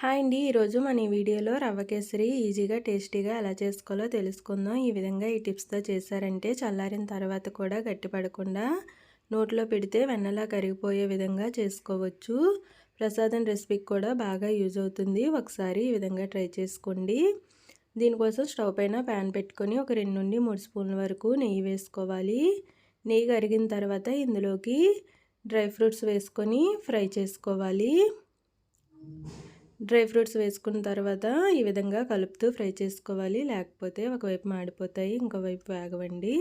Hi అండి. ఈరోజు మన ఈ వీడియోలో రవ్వ కేసరి ఈజీగా టేస్టీగా ఎలా చేసుకోవాలో తెలుసుకుందాం. ఈ విధంగా ఈ టిప్స్తో చేశారంటే చల్లారిన తర్వాత కూడా గట్టిపడకుండా నోట్లో పెడితే వెన్నలా కరిగిపోయే విధంగా చేసుకోవచ్చు. ప్రసాదం రెసిపీకి కూడా బాగా యూజ్ అవుతుంది. ఒకసారి ఈ విధంగా ట్రై చేసుకోండి. దీనికోసం స్టవ్ పైన ప్యాన్ పెట్టుకొని ఒక రెండు నుండి మూడు స్పూన్ల వరకు నెయ్యి వేసుకోవాలి. నెయ్యి కరిగిన తర్వాత ఇందులోకి డ్రై ఫ్రూట్స్ వేసుకొని ఫ్రై చేసుకోవాలి. డ్రై ఫ్రూట్స్ వేసుకున్న తర్వాత ఈ విధంగా కలుపుతూ ఫ్రై చేసుకోవాలి. లేకపోతే ఒకవైపు మాడిపోతాయి ఇంకోవైపు వేగవండి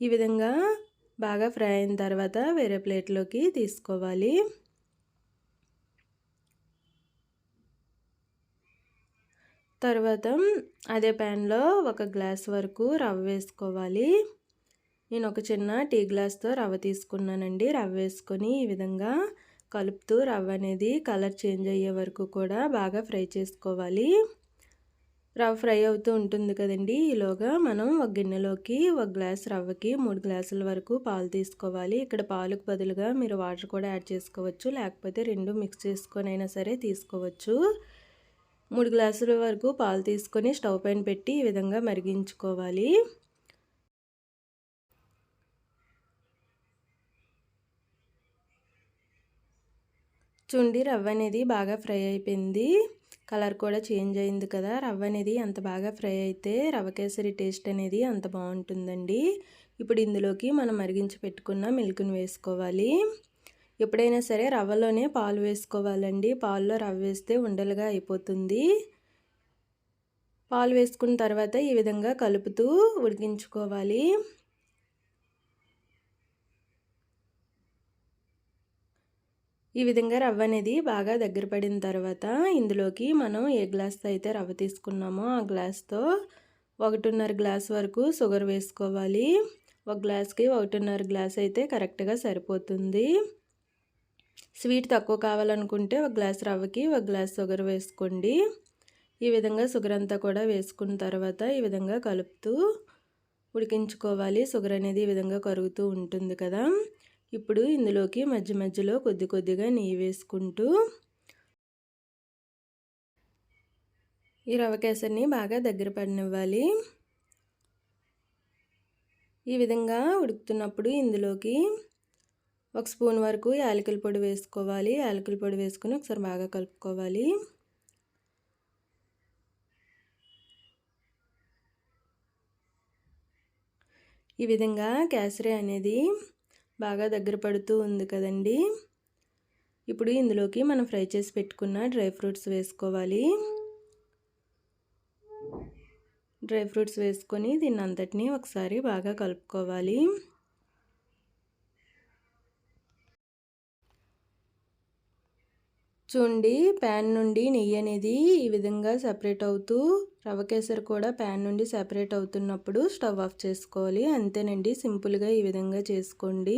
ఈ విధంగా బాగా ఫ్రై అయిన తర్వాత వేరే ప్లేట్లోకి తీసుకోవాలి. తర్వాత అదే ప్యాన్లో ఒక గ్లాస్ వరకు రవ్వ వేసుకోవాలి. నేను ఒక చిన్న టీ గ్లాస్తో రవ్వ తీసుకున్నానండి. రవ్వ వేసుకొని ఈ విధంగా కలుపుతూ రవ్వ అనేది కలర్ చేంజ్ అయ్యే వరకు కూడా బాగా ఫ్రై చేసుకోవాలి. రవ్వ ఫ్రై అవుతూ ఉంటుంది కదండి. ఈలోగా మనం ఒక గిన్నెలోకి ఒక గ్లాస్ రవ్వకి మూడు గ్లాసుల వరకు పాలు తీసుకోవాలి. ఇక్కడ పాలకు బదులుగా మీరు వాటర్ కూడా యాడ్ చేసుకోవచ్చు. లేకపోతే రెండు మిక్స్ చేసుకొనైనా అయినా సరే తీసుకోవచ్చు. మూడు గ్లాసుల వరకు పాలు తీసుకొని స్టవ్ పైన పెట్టి ఈ విధంగా మరిగించుకోవాలి. చుండి రవ్వ అనేది బాగా ఫ్రై అయిపోయింది. కలర్ కూడా చేంజ్ అయింది కదా రవ్వ అనేది అంత బాగా ఫ్రై అయితే రవ్వ కేసరి టేస్ట్ అనేది అంత బాగుంటుందండి. ఇప్పుడు ఇందులోకి మనం మరిగించి పెట్టుకున్న మిల్క్ని వేసుకోవాలి. ఎప్పుడైనా సరే రవ్వలోనే పాలు వేసుకోవాలండి. పాల్లో రవ్వ వేస్తే ఉండలుగా అయిపోతుంది. పాలు వేసుకున్న తర్వాత ఈ విధంగా కలుపుతూ ఉడికించుకోవాలి. ఈ విధంగా రవ్వ అనేది బాగా దగ్గర పడిన తర్వాత ఇందులోకి మనం ఏ గ్లాస్తో అయితే రవ్వ తీసుకున్నామో ఆ గ్లాస్తో ఒకటిన్నర గ్లాస్ వరకు షుగర్ వేసుకోవాలి. ఒక గ్లాస్కి ఒకటిన్నర గ్లాస్ అయితే కరెక్ట్గా సరిపోతుంది. స్వీట్ తక్కువ కావాలనుకుంటే ఒక గ్లాస్ రవ్వకి ఒక గ్లాస్ షుగర్ వేసుకోండి. ఈ విధంగా షుగర్ అంతా కూడా వేసుకున్న తర్వాత ఈ విధంగా కలుపుతూ ఉడికించుకోవాలి. షుగర్ అనేది ఈ విధంగా కరుగుతూ ఉంటుంది కదా. ఇప్పుడు ఇందులోకి మధ్య మధ్యలో కొద్ది కొద్దిగా నెయ్యి వేసుకుంటూ ఈ రవ కేసరిని బాగా దగ్గర పడినివ్వాలి. ఈ విధంగా ఉడుకుతున్నప్పుడు ఇందులోకి ఒక స్పూన్ వరకు యాలకుల పొడి వేసుకోవాలి. యాలకుల పొడి వేసుకొని ఒకసారి బాగా కలుపుకోవాలి. ఈ విధంగా కేసరి అనేది బాగా దగ్గర పడుతూ ఉంది కదండి. ఇప్పుడు ఇందులోకి మనం ఫ్రై చేసి పెట్టుకున్న డ్రై ఫ్రూట్స్ వేసుకోవాలి. డ్రై ఫ్రూట్స్ వేసుకొని దీన్ని అంతటినీ ఒకసారి బాగా కలుపుకోవాలి. చూడండి ప్యాన్ నుండి నెయ్యి అనేది ఈ విధంగా సపరేట్ అవుతూ రవ కేసరి కూడా ప్యాన్ నుండి సపరేట్ అవుతున్నప్పుడు స్టవ్ ఆఫ్ చేసుకోవాలి. అంతేనండి. సింపుల్గా ఈ విధంగా చేసుకోండి.